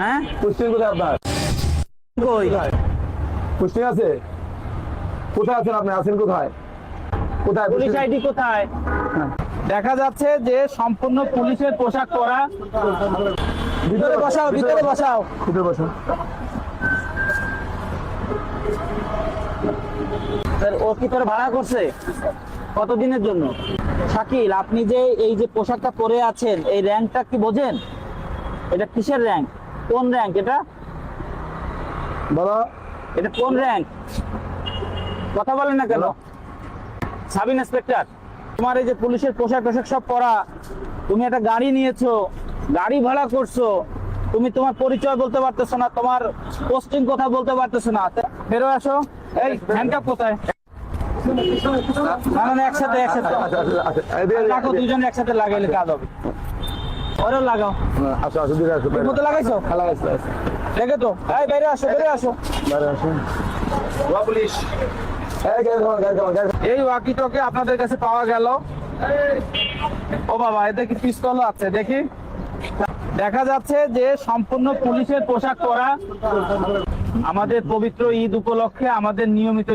হ্যাঁ পুষ্টিং কোথায় আপনার? কই? পুষ্টিং আছে? কোথায় আছেন আপনি? আছেন কোথায়? কোথায় পুলিশ আইডি কোথায়? দেখা যাচ্ছে যে সম্পূর্ণ পুলিশের পোশাক পরা। ভিতরে বসাও ভিতরে বসাও। ভিতরে স্যার, ও কি তোর ভাড়া করছে? কতদিনের জন্য? শাকিল আপনি যে এই যে পোশাকটা পরে আছেন এই র্যাঙ্কটা কি বোঝেন? এটা কিসের র্যাঙ্ক? কোন র্যাঙ্ক এটা বলো এটা কোন র্যাঙ্ক কথা বলেন না কেন সাব ইন্সপেক্টর তোমার এই যে পুলিশের পোশাক টোশাক সব পরা তুমি একটা গাড়ি নিয়েছো গাড়ি ভাড়া করছ তুমি তোমার পরিচয় বলতে পারতেছো না তোমার পোস্টিং কথা বলতে পারতেছো না বেরো আসো এই হ্যান্ডকাপ কোথায় না না, না একসাথে একসাথে আচ্ছা আচ্ছা আচ্ছা। দুজন একসাথে লাগাইলে কাজ হবে লাগাও। আসো আসো দিকে আসো মতো লাগাইছো? খেলা গেছে দেখে তো। এই বাইরে আসো বাইরে আসো। বাইরে আসুন পুলিশ। এই। এই ওয়াকিটকে আপনাদের কাছে পাওয়া গেল। ও বাবা এতে কি পিস্তল আছে দেখি। দেখা যাচ্ছে যে সম্পূর্ণ পুলিশের পোশাক পরা আমাদের পবিত্র ঈদ উপলক্ষে আমাদের নিয়মিত